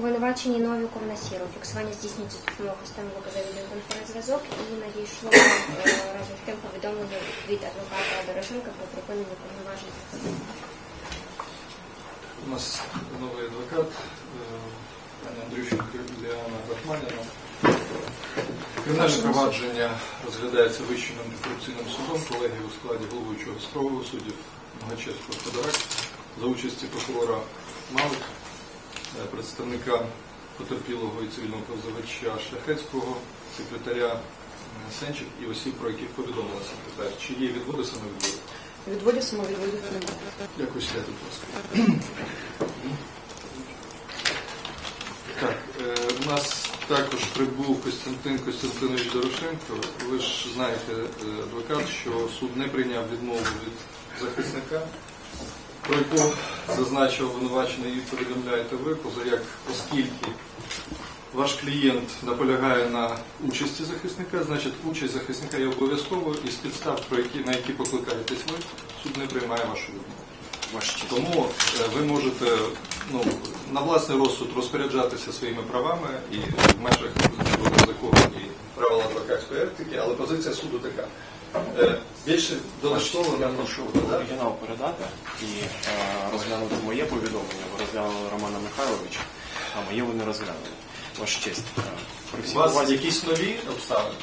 обвинуваченні Новіков на сіру. Фіксування здійснюється за допомогою системи виказа відеоконференц-зв'язок і надійшло е, разом з тим повідомлення від адвоката Дорошенка про припинення повноважень. У нас новий адвокат, е, пані Андрющенко Ліана Бахманіна. Кримінальне провадження розглядається Вищим антикорупційним судом, колегії у складі головуючого справового суддів Магачевського Федорак за участі прокурора Малик, представника потерпілого і цивільного позивача Шляхетського, секретаря е, Сенчик і осіб, про яких повідомила секретар. Чи є відводи саме відводи? Відводів самовідводів немає. Якось я тут вас. Так, е, у нас також прибув Костянтин Костянтинович Дорошенко. Ви ж знаєте, е, адвокат, що суд не прийняв відмову від захисника, про яку зазначив обвинувачений і повідомляєте ви, поза як, оскільки ваш клієнт наполягає на участі захисника, значить участь захисника є обов'язковою і з підстав, про які, на які покликаєтесь ви, суд не приймає вашу відмову. Тому е, ви можете ну, на власний розсуд розпоряджатися своїми правами і в межах закону і правил адвокатської етики, але позиція суду така. Е, Більше додатково Я прошу оригінал передати і е, розглянути моє повідомлення. Ви розглянули Романа Михайловича, а моє вони розглянули. Ваша честь. е, При У вас повазі, якісь нові обставини?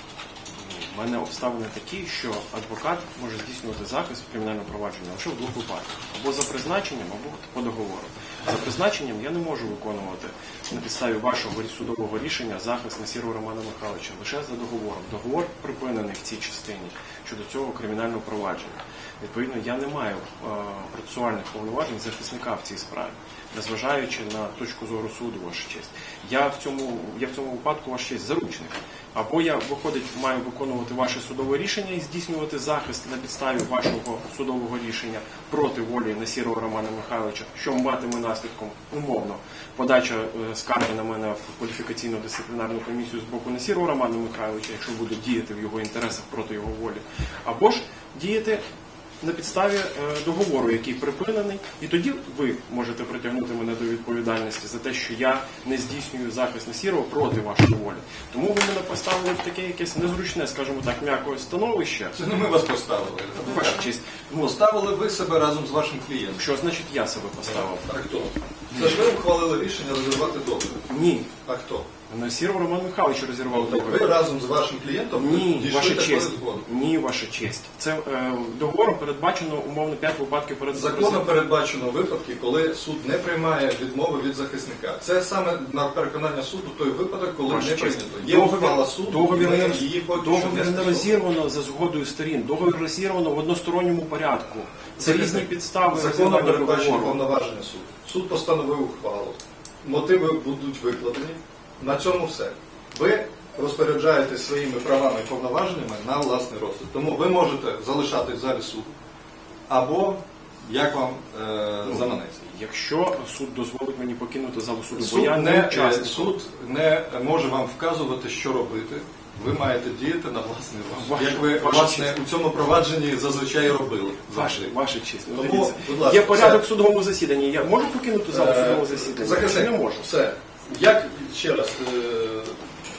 В мене обставини такі, що адвокат може здійснювати захист в кримінальному провадженні лише в двох випадках: або за призначенням, або по договору. За призначенням я не можу виконувати на підставі вашого судового рішення захист на сіру Романа Михайловича лише за договором. Договор припинений в цій частині щодо цього кримінального провадження. Відповідно, я не маю е, процесуальних повноважень захисника в цій справі, незважаючи на точку зору суду, ваша честь. Я в цьому, я в цьому випадку ваша честь заручник. Або я виходить, маю виконувати ваше судове рішення і здійснювати захист на підставі вашого судового рішення проти волі Насірова Романа Михайловича, що матиме наслідком умовно подача е, скарги на мене в кваліфікаційну дисциплінарну комісію з боку Насірова Романа Михайловича, якщо буду діяти в його інтересах проти його волі, або ж діяти на підставі е, договору, який припинений, і тоді ви можете притягнути мене до відповідальності за те, що я не здійснюю захист Насірова проти вашої волі. Тому ви мене поставили в таке якесь незручне, скажімо так, м'якое становище. Це не ми вас поставили. Ваша честь. Ну, Поставили ви себе разом з вашим клієнтом. що значить я себе поставив? А хто? Це ж ви ухвалили рішення розірвати договір. Ні. А хто? Насіров Роман Михайлович розірвав Так ви разом з вашим клієнтом Ні, ваша честь. Ні, ваша честь. Це е, договором передбачено умовно 5 випадків перед Законом передбачено випадки, коли суд не приймає відмови від захисника. Це саме на переконання суду той випадок, коли Ваша не честь. прийнято. Є Договір- ухвала суду, договір не, її договір не розірвано за згодою сторін. Договір розірвано в односторонньому порядку. Це Захисник. різні підстави Законом договору. повноваження суду. Суд постановив ухвалу. Мотиви будуть викладені. На цьому все. Ви розпоряджаєтесь своїми правами і повноваженнями на власний розсуд. Тому ви можете залишати в залі суду. Або як вам е, заманеться. Якщо суд дозволить мені покинути залу суду, бо Суд я не, не е, учасник. суд не може вам вказувати, що робити. Ви маєте діяти на власний розсуд. Ваша- Як ви ваша власне у цьому провадженні зазвичай робили. Завжди. ваша честь. Ну, Тому, дивіться, будь ласка, є порядок все. в судовому засіданні. Я можу покинути залу Е, судового засідання? Захисник, Чи не можу. Все. Як ще раз е,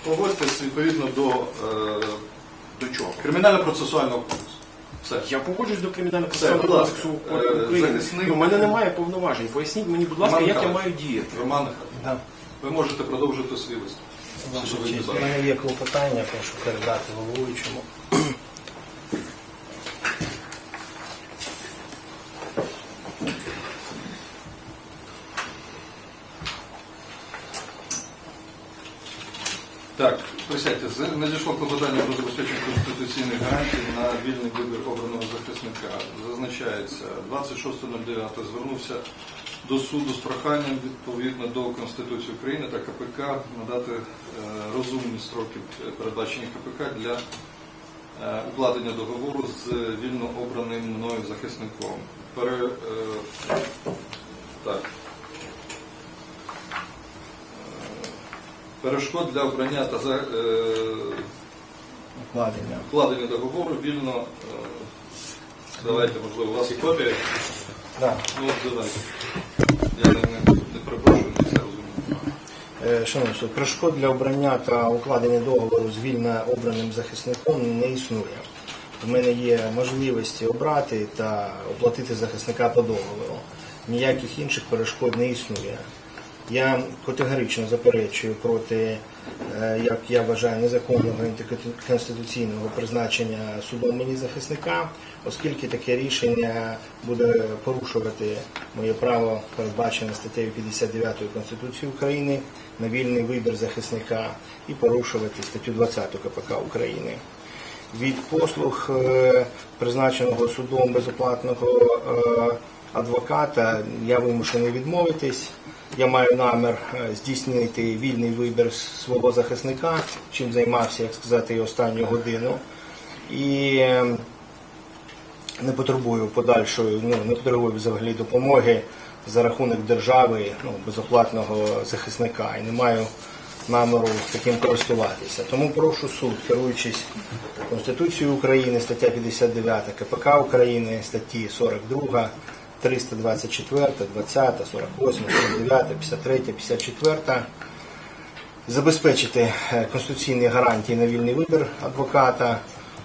поводьтесь відповідно до е, До чого? кримінально-процесуального кодексу. Все. Я погоджуюсь до кримінального процесуального кодексу Е, України. Ну, У мене немає повноважень. Поясніть мені, будь ласка, Роман як я маю діяти. Роман Михайлович, ви можете продовжити свій виступ. У мене є клопотання, прошу передати головуючому. Так, присядьте. З- Надійшло клопотання про забезпечення конституційних гарантій на вільний вибір обраного захисника. Зазначається, 26.09 звернувся до суду з проханням відповідно до Конституції України та КПК надати е, розумні строки, передбачені КПК для е, укладення договору з вільно обраним мною захисником. Пере, е, так. Перешкод для обрання та за, е, Укладення. укладення договору вільно. Е, давайте, можливо, у вас є копія. Да. Ну, от давайте. Я не, не, не перепрошую, не все розумію. Е, Шановні суд, перешкод для обрання та укладення договору з вільно обраним захисником не існує. У мене є можливості обрати та оплатити захисника по договору. Ніяких інших перешкод не існує. Я категорично заперечую проти, е, як я вважаю, незаконного антиконституційного призначення судом мені захисника, оскільки таке рішення буде порушувати моє право, передбачене статтею 59 Конституції України на вільний вибір захисника і порушувати статтю 20 КПК України. Від послуг, е, призначеного судом безоплатного е, адвоката, я вимушений відмовитись. Я маю намір е, здійснити вільний вибір свого захисника, чим займався, як сказати, останню годину. І е, не потребую подальшої, ну не потребую взагалі допомоги за рахунок держави ну, безоплатного захисника і не маю наміру таким користуватися. Тому прошу суд, керуючись Конституцією України, стаття 59 КПК України, статті 42, 324, 20, 48, 49, 53, 54, забезпечити е, конституційні гарантії на вільний вибір адвоката,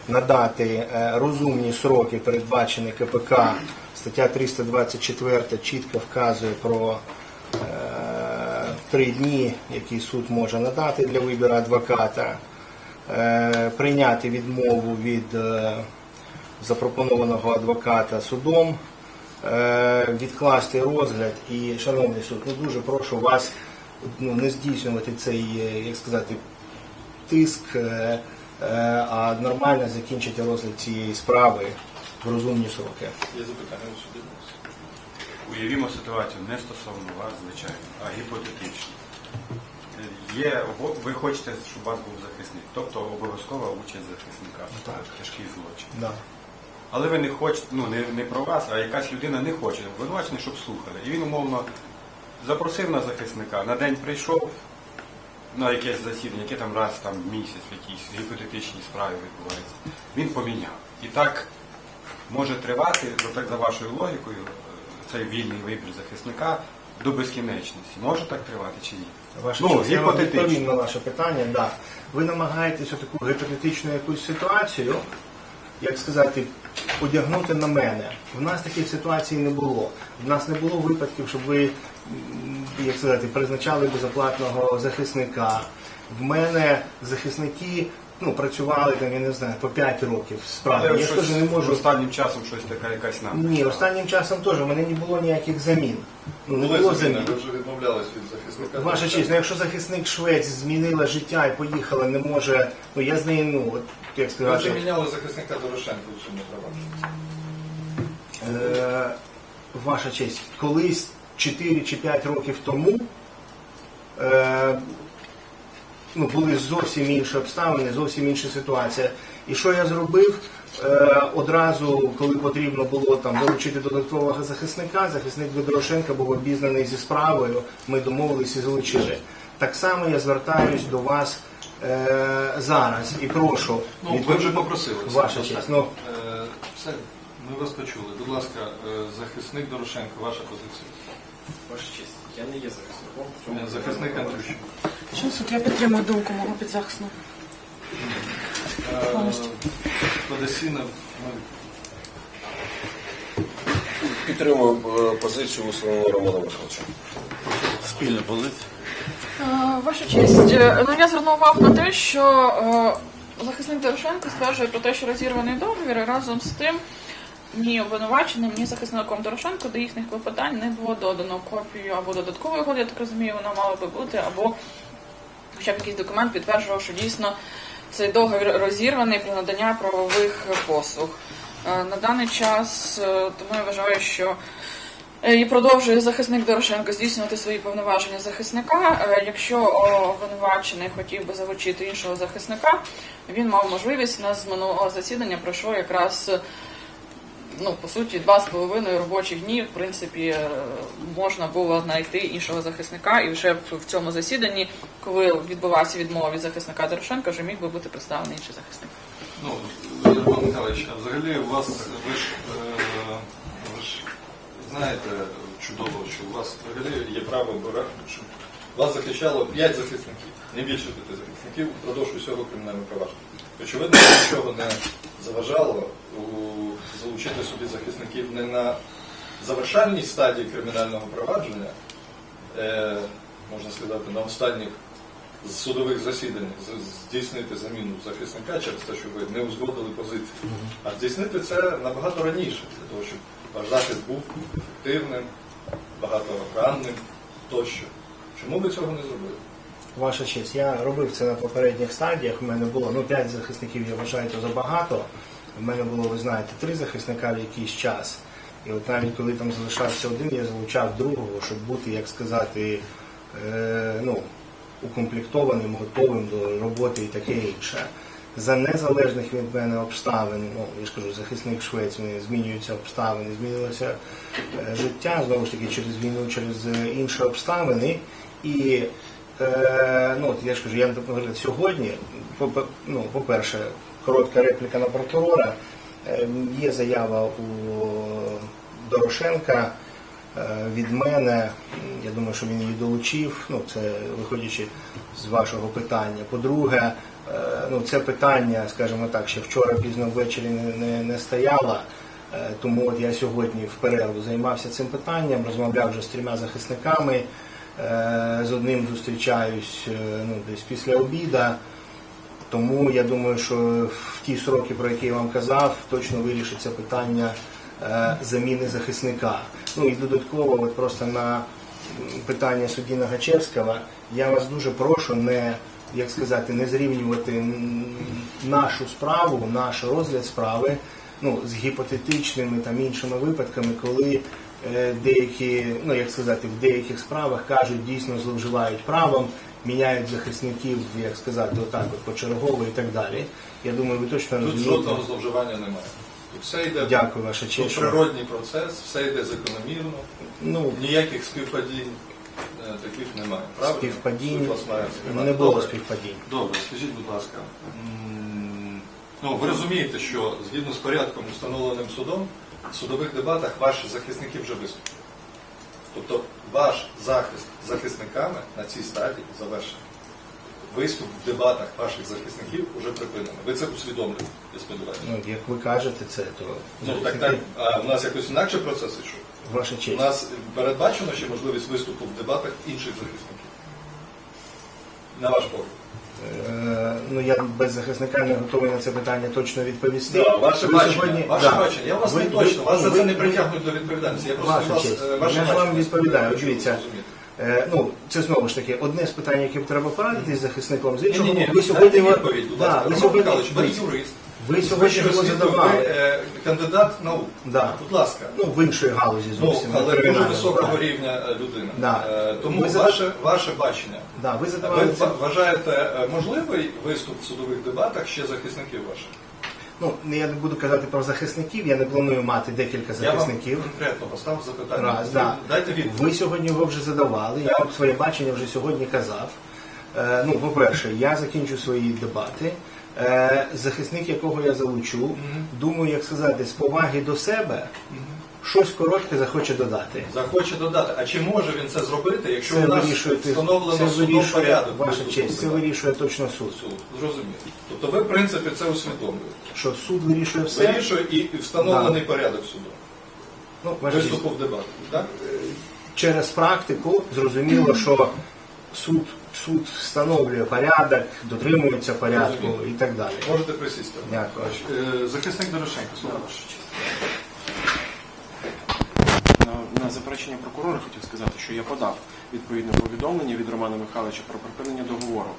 надати е, розумні сроки, передбачені КПК. Стаття 324 чітко вказує про е, три дні, які суд може надати для вибору адвоката, прийняти відмову від запропонованого адвоката судом, відкласти розгляд і, шановний суд, ну дуже прошу вас ну, не здійснювати цей, е, як сказати, тиск, е, е, а нормально закінчити розгляд цієї справи в розумні сроки. Є запитання у суді? Уявімо ситуацію не стосовно вас, звичайно, а гіпотетично. Є, ви хочете, щоб у вас був захисник, тобто обов'язкова участь захисника. Так. Тяжкий злочин. Да. Але ви не хочете, ну не, не про вас, а якась людина не хоче обвинувачений, щоб слухали. І він умовно запросив на захисника, на день прийшов на якесь засідання, яке там раз там в місяць в якійсь гіпотетичній справі відбувається. Він поміняв. І так може тривати, ну, так за вашою логікою, е, цей вільний вибір захисника до безкінечності. Може так тривати чи ні? Ваша Ну, відповім на ваше питання. Да. Ви намагаєтесь таку гіпотетичну якусь ситуацію, як сказати, одягнути на мене. В нас таких ситуацій не було. В нас не було випадків, щоб ви, як сказати, призначали безоплатного захисника. В мене захисники ну, працювали там, я не знаю, по 5 років справді. Але Я щось теж не можу. останнім часом щось таке якась нам. Ні, останнім часом теж у мене не було ніяких замін. Ну, не було заміни, замін. ви вже відмовлялись від захисника. Ваша честь, ну якщо захисник Швець змінила життя і поїхала, не може, ну я з нею, ну, от, як Ви вже міняли захисника Дорошенка у цьому провадженні. е, ваша честь, колись 4 чи 5 років тому е, ну, були зовсім інші обставини, зовсім інша ситуація. І що я зробив? Е, одразу, коли потрібно було там залучити додаткового захисника, захисник Дорошенка був обізнаний зі справою, ми домовилися і залучили. Так само я звертаюсь до вас е, зараз і прошу. Ну, ви вже попросили. Ваша честь. Ну, Е, Все, ми вас почули. Будь ласка, е, захисник Дорошенко, ваша позиція. Ваша честь, я не є захисником. в цьому Е, Захисник Андрющенко. Що суд, я підтримую думку мого підзахисного. Повністю. Подесіна, Підтримую е, позицію висловлену Романа Михайловича. Спільна позиція. Е, Ваша честь, е, ну я зверну увагу на те, що е, захисник Дорошенко стверджує про те, що розірваний договір і разом з тим ні обвинуваченим, ні захисником Дорошенко до їхніх клопотань не було додано копію або додаткової угоди, я так розумію, вона мала би бути, або хоча б якийсь документ підтверджував, що дійсно цей договір розірваний при надання правових послуг. Е, На даний час е, тому я вважаю, що Е, І продовжує захисник Дорошенко здійснювати свої повноваження захисника. Якщо обвинувачений хотів би залучити іншого захисника, він мав можливість у нас з минулого засідання пройшло якраз ну по суті два з половиною робочих дні. В принципі, е, можна було знайти іншого захисника, і вже в цьому засіданні, коли відбувався відмова від захисника Дорошенка, вже міг би бути представлений інший захисник. Ну, Роман Михайлович, а взагалі у вас, ви ж, е, ви ж знаєте чудово, що у вас взагалі є право обирати, щоб Вас захищало 5 захисників, не більше 5 захисників впродовж усього кримінального провадження. Очевидно, нічого не заважало залучити собі захисників не на завершальній стадії кримінального провадження, е, можна сказати, на останніх судових засідань здійснити заміну захисника через те, що ви не узгодили позиції, а здійснити це набагато раніше, для того, щоб ваш захист був ефективним, багатогранним тощо. Чому ви цього не зробили? Ваша честь, я робив це на попередніх стадіях. У мене було ну 5 захисників, я вважаю, то забагато. У мене було, ви знаєте, три захисника в якийсь час. І от навіть коли там залишався один, я залучав другого, щоб бути, як сказати, е, ну, укомплектованим, готовим до роботи і таке інше. За незалежних від мене обставин, ну я ж кажу, захисник Швеції, змінюються обставини, змінилося е, життя знову ж таки через війну, через е, інші обставини. І е, ну, я ж кажу, я наприклад, сьогодні, ну, по-перше, коротка репліка на прокурора. Е, Є заява у Дорошенка е, від мене. Я думаю, що він її долучив. Ну, це виходячи з вашого питання. По-друге, е, ну, це питання, скажімо так, ще вчора пізно ввечері не, не, не стояло. Тому от я сьогодні в перерву займався цим питанням, розмовляв вже з трьома захисниками. Е, З одним зустрічаюсь е, ну, десь після обіда. Тому я думаю, що в ті сроки, про які я вам казав, точно вирішиться питання е, заміни захисника. Ну і додатково, от просто на питання судді Нагачевського, я вас дуже прошу не як сказати, не зрівнювати нашу справу, наш розгляд справи ну, з гіпотетичними там іншими випадками, коли деякі, ну як сказати, в деяких справах кажуть, дійсно зловживають правом, міняють захисників, як сказати, отак от почергово і так далі. Я думаю, ви точно Тут розумієте. жодного зловживання немає. Все йде Дякую, ваша тут честь. природній процес, все йде закономірно, Ну, ніяких співпадінь е, таких немає. Правильно? співпадінь не було Добре. співпадінь. Добре, скажіть, будь ласка, ну, ви розумієте, що згідно з порядком, установленим судом, в судових дебатах ваші захисники вже виступили. Тобто ваш захист захисниками на цій стадії завершений. Виступ в дебатах ваших захисників вже припинений. Ви це усвідомлюєте, я сподіваюся. Ну, як ви кажете це, то Ну, так, так, а у нас якось інакше процес ішов. ваша У нас передбачено ще можливість виступу в дебатах інших захисників. На ваш погляд. Е, ну я без захисника не готовий на це питання точно відповісти. Да, ваше Ви бачення, сьогодні- ваше да. бачення. Я вас Ви- не точно, вас за ви- це не притягнуть до відповідальності. Я просто Ваша вас, честь. е, ваше Я ж вам відповідаю. Дивіться. Е, ну, це знову ж таки одне з питань, яке треба порадити з захисником. З іншого, ви сьогодні дайте відповідь, будь да, ви сьогодні, ви юрист. Ви Ви сьогодні його задавали. е, кандидат наук. Да. Будь ласка. Ну, в іншої галузі Ну, зовсім. не але дуже високого рівня е, людина. Да. Е, Тому Ви за- ваше, ваше бачення. Да, ви Ви це. вважаєте е, можливий виступ в судових дебатах ще захисників ваших? Ну, не- я не буду казати про захисників, я не планую мати декілька Я вам захисників. конкретно поставив запитання. Раз, да. Дайте відповідь. Ви сьогодні його вже задавали, я вам своє бачення вже сьогодні казав. Е, ну, по-перше, я закінчу свої дебати. Е, захисник, якого я залучу, думаю, як сказати, з поваги до себе, щось коротке захоче додати. Захоче додати. А чи може він це зробити, якщо Це у нас вирішує, встановлено це судом вирішує порядок? ваша честь, це вирішує точно суд. суд? Зрозуміло. Тобто ви, в принципі, це усвідомлюєте. Що суд вирішує все. Вирішує і встановлений порядок суду. Ну, Виступу в дебатах. Так? через практику зрозуміло, що суд, суд встановлює порядок, дотримується порядку і так далі. Можете присісти. Дякую. Е, Захисник Дорошенко, слово ваше честь. На, на заперечення прокурора хотів сказати, що я подав відповідне повідомлення від Романа Михайловича про припинення договору.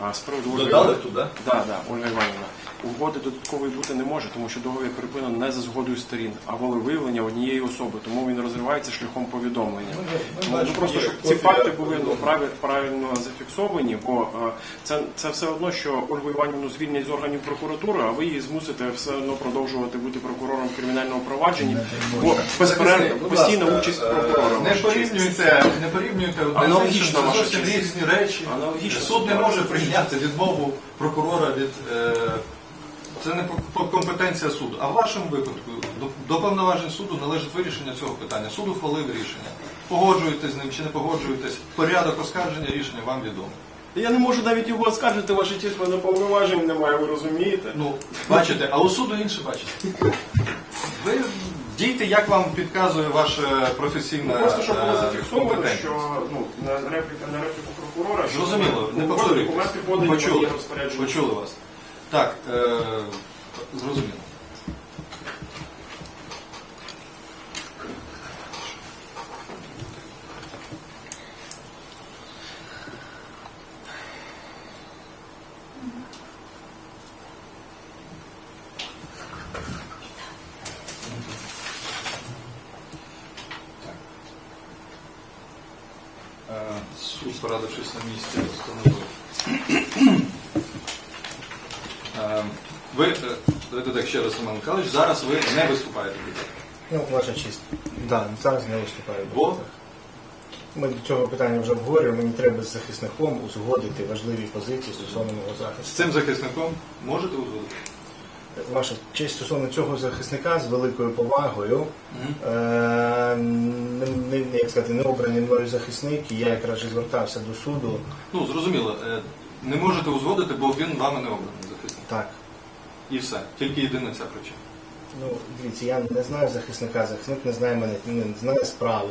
А з приводу Додали туди? Да, да, Ольга Іванівна. Угоди додаткової бути не може, тому що договір припинено не за згодою сторін, а волевиявлення однієї особи, тому він розривається шляхом повідомлення. Ми- ми ну, просто щоб ці факти були ну, правильно зафіксовані, бо е, це, це все одно, що Ольгу Іванівну звільнять з органів прокуратури, а ви її змусите все одно продовжувати бути прокурором в кримінальному провадженні, бо будь постійна участь е, прокурора. Не порівнюйте, не порівнюйте Аналогічно, це ваша зовсім честь. різні речі. Аналогічна Суд не ситуація. може прийняти відмову прокурора від. е, Це не компетенція суду. А в вашому випадку до, до повноважень суду належить вирішення цього питання. Суд ухвалив рішення. погоджуєтесь з ним чи не погоджуєтесь, порядок оскарження рішення вам відомий. Я не можу навіть його оскаржити, ваша честь, в мене повноважень немає, ви розумієте? Ну, бачите, а у суду інше бачите. Ви дійте, як вам підказує ваша професійна Ну, Просто щоб було е, зафіксовано, що ну, на репліка на репліку прокурора, що Зрозуміло, не повторюйтесь. документи подані Почули, розпорядження. почули вас. Так, е, зрозуміло. Е, Суд, порадившись на місці, встановив. Е, Ви, давайте так ще раз, Роман Михайлович, зараз ви не виступаєте. Ну, ваша честь. Да, зараз не виступаю. Бо? Ми до цього питання вже обговорюємо. Мені треба з захисником узгодити важливі позиції стосовно мого З захисту. цим захисником можете узгодити? Ваша честь стосовно цього захисника з великою повагою. Е, не, не, як сказати, не обраний мною захисник, і я якраз звертався до суду. Ну, зрозуміло, е, не можете узгодити, бо він вами не обраний захисник. Так. І все. Тільки єдина ця причина. Ну, дивіться, я не знаю захисника, захисник не знає мене, не знає справу.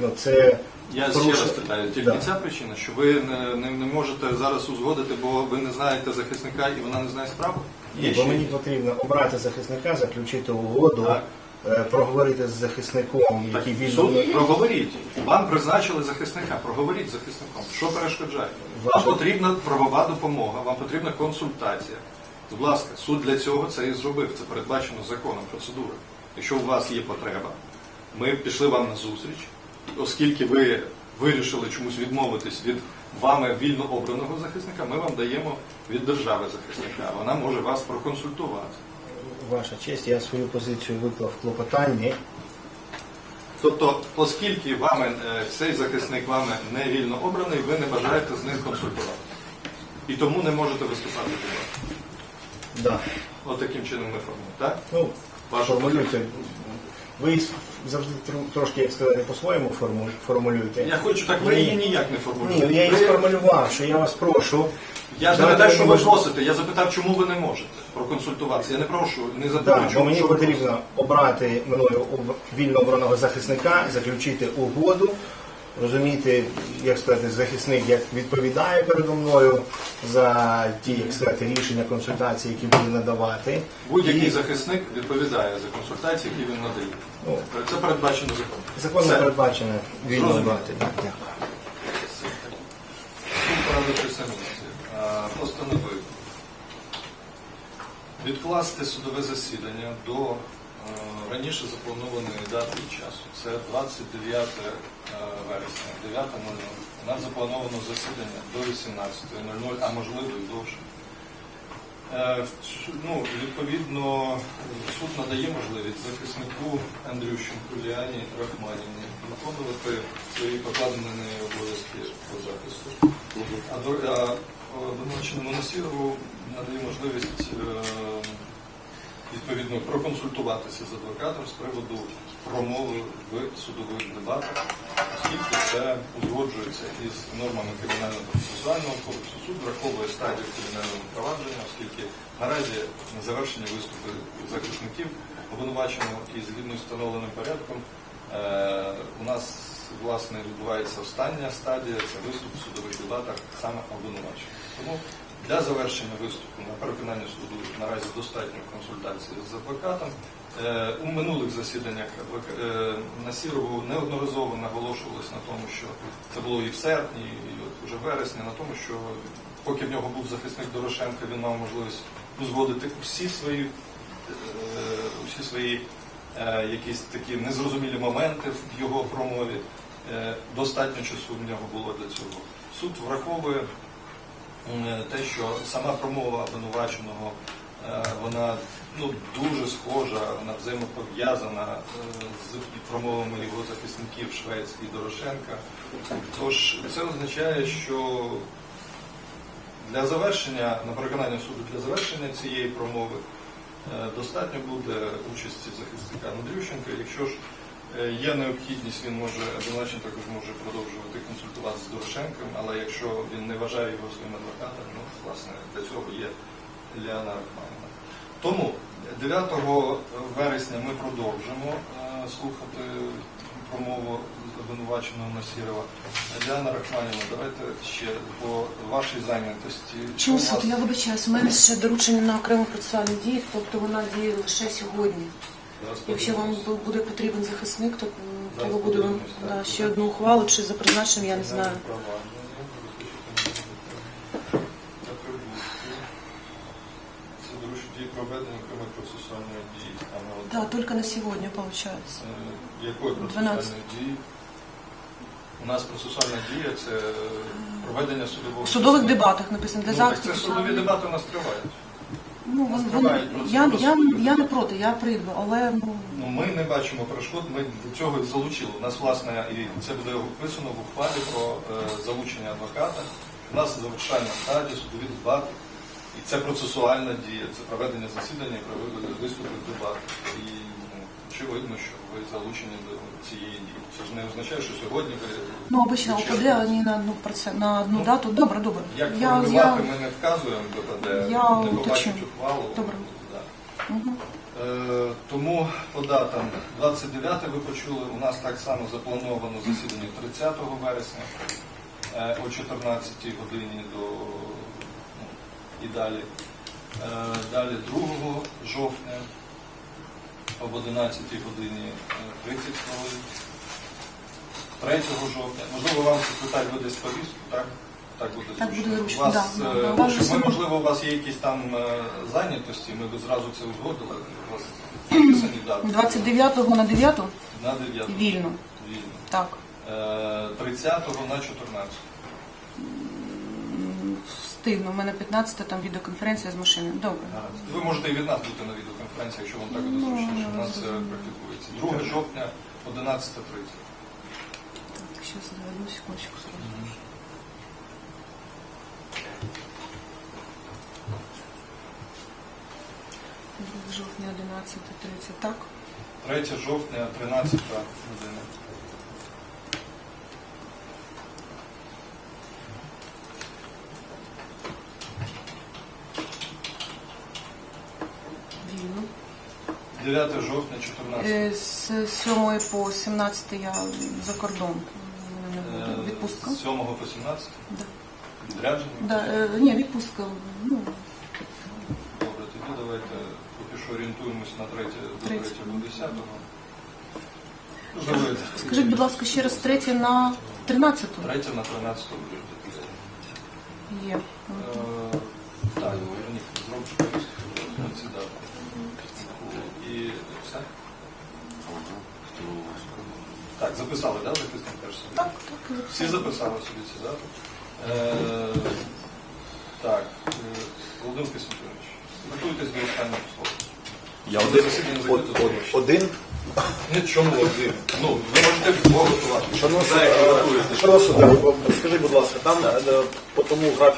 Ну, це Я ще раз питаю, тільки Да. ця причина, що ви не, не, не можете зараз узгодити, бо ви не знаєте захисника і вона не знає справу? Ні, бо мені потрібно обрати захисника, заключити угоду, Так. Е, проговорити з захисником, який вільно. суд, проговоріть. Вам призначили захисника, проговоріть з захисником. Що перешкоджає? Вам потрібна правова допомога, вам потрібна консультація. Будь ласка, суд для цього це і зробив. Це передбачено законом, процедура. Якщо у вас є потреба, ми пішли вам на зустріч, оскільки ви вирішили чомусь відмовитись від вами вільно обраного захисника, ми вам даємо від держави захисника. Вона може вас проконсультувати. Ваша честь, я свою позицію виклав в клопотанні. Тобто, оскільки вами е, цей захисник вами не вільно обраний, ви не бажаєте з ним консультувати. І тому не можете виступати. до вас. Да. Таким чином ми формуємо, так? Ну, Ваша формулюйте. Ви завжди тр- трошки, як сказати, по-своєму форму- формулюєте. Я хочу так, ви її ніяк не Ні, я її сформулював, що я вас прошу. Я ж не те, що ви просите, я запитав, чому ви не можете проконсультуватися. Я не прошу, не за те, Да, чому мені потрібно обрати мною вільно обраного захисника, заключити угоду, розуміти, як сказати, захисник як відповідає передо мною за ті, як сказати, рішення консультації, які буде надавати. Будь-який І захисник відповідає за консультації, які він надає. Ну, Це передбачено законом. законно Все. передбачено вільно Зрозуміло. обрати. Так, дякую. Постановив відкласти судове засідання до раніше запланованої дати і часу. Це 29 е, вересня, 9.00. У нас заплановано засідання до 18.00, а можливо і довше. Е, Ну, відповідно, суд надає можливість захиснику Андрющенку Ліані Рахманівні виконувати свої покладені на обов'язки по захисту. А до- а обвинуваченому Насірову надає можливість е, відповідно проконсультуватися з адвокатом з приводу промови в судових дебатах, оскільки це узгоджується із нормами кримінального процесуального кодексу. Суд враховує стадію кримінального провадження, оскільки наразі на завершення виступи захисників обвинуваченого і згідно з встановленим порядком е, у нас власне відбувається остання стадія, це виступ в судових дебатах саме обвинуваченого. Тому для завершення виступу на переконання суду наразі достатньо консультації з адвокатом. Е, У минулих засіданнях е, Насірову неодноразово наголошувалось на тому, що це було і в серпні, і от вже в вересні, на тому, що поки в нього був захисник Дорошенко, він мав можливість узгодити усі свої, усі свої е, якісь такі незрозумілі моменти в його промові. Достатньо часу в нього було для цього. Суд враховує те, що сама промова обвинуваченого, е, вона ну, дуже схожа, вона взаємопов'язана е, з промовами його захисників Швець і Дорошенка. Тож це означає, що для завершення, на переконання суду, для завершення цієї промови е, достатньо буде участі захисника Андрющенка. Якщо ж Е, Є необхідність, він може обвинувачений також може продовжувати консультуватися з Дорошенком, але якщо він не вважає його своїм адвокатом, ну власне для цього є Ліана Рахманівна. Тому 9 вересня ми продовжимо е, слухати промову обвинуваченого Насірова. Ліана Рахманівна, давайте ще по вашій зайнятості. Чому суд? вас- Я вибачаюсь, у мене ще доручення на окрему процесуальну дію, тобто вона діє лише сьогодні. Якщо вам буде потрібен захисник, то треба буде вам да, ще одну ухвалу чи за призначенням, я не знаю. Проведення окремих процесуальної дії. Да, только на сегодня получается. е, якої процесуальної дії? У нас процесуальна дія це е, проведення судового В судових засідання. дебатах написано для Ну, так захисту. це судові дебати у нас тривають. Ну, вон- вон- Тривають я, я, я не проти, я прийду, але ну, Ну, ми не бачимо перешкод, ми до цього і залучили. У нас, власне, і це буде описано в ухвалі про е, залучення адвоката. У нас завершальна стадія, судові дебати. І це процесуальна дія, це проведення засідання, і проведення виступів дебат. І ну, очевидно, що ви залучені до цієї дії. Це ж не означає, що сьогодні ви. ну обично ОПД вони на одну проце- на одну Ну, дату. Добре, добре. Як я, формулювати, я, ми не вказуємо ДПД, Я не побачить ухвалу. Добре. Да. Мгм. Е, Тому по датам 29 ви почули, у нас так само заплановано засідання 30 вересня е, о 14 годині до ну, і далі. Е, Далі 2 жовтня об 11 годині е, 30 хвилин. 3 жовтня. Можливо, вам секретар видасть повістку, так? Так буде Так зручно. буде зручно, У вас, да, да, е, ми, можливо, у вас є якісь там е, зайнятості, ми би зразу це узгодили. У вас написані дати. 29 на 9 На 9. вільно. Вільно. Так. Е, 30 на 14. Встигну. У мене 15 там відеоконференція з машини. Добре. Ви можете і від нас бути на відеоконференції, якщо вам так буде Ну, зручніше. У нас це практикується. 2 жовтня 11.30. Так, сейчас одну секундочку. Друге жовтня 11.30. Так. 3 жовтня 13 година. Вільно. 9 жовтня 14. Е, З 7 по 17 я за кордон. Е, Відпустка. З 7 по 17. Да. Відрядження. Да, е, ні, відпустка. Ну, Добре, тоді давайте поки що орієнтуємось на 3 до 3 Третє. до 10. Можливо, скажіть, будь ласка, ще раз третє на 13 3 на 13 буде. Є. Е, Так, Вероніка, зробиш повістку на ці дати. І все? Так, записали, так, захисник персонал? Так, так. Всі записали собі ці дати. Е, так, е, Володимир Кисенкович, готуйтесь до останнього слова. Я один, од- од- один. Ні, чому один? Ну, ви можете вдвох готувати. Шановний Знаєте, суд, готуєтесь. Скажіть, будь ласка, там е, по тому графіку